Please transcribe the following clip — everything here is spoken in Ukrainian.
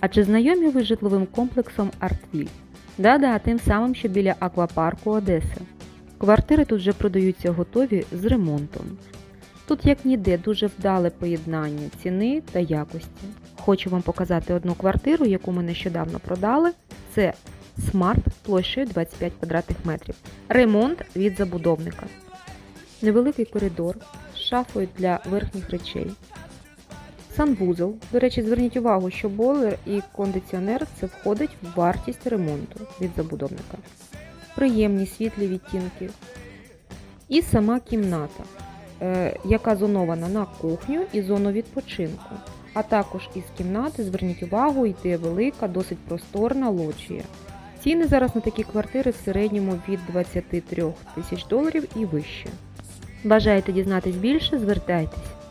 А чи знайомі ви з житловим комплексом Артвіль? Да-да, тим самим, що біля аквапарку Одеси. Квартири тут вже продаються готові з ремонтом. Тут як ніде дуже вдале поєднання ціни та якості. Хочу вам показати одну квартиру, яку ми нещодавно продали. Це смарт площею 25 квадратних метрів. Ремонт від забудовника. Невеликий коридор з шафою для верхніх речей. Санвузол. До речі, зверніть увагу, що бойлер і кондиціонер це входить в вартість ремонту від забудовника. Приємні світлі відтінки. І сама кімната, е, яка зонована на кухню і зону відпочинку. А також із кімнати, зверніть увагу, йде велика, досить просторна лоджія. Ціни зараз на такі квартири в середньому від 23 тисяч доларів і вище. Бажаєте дізнатись більше? Звертайтесь.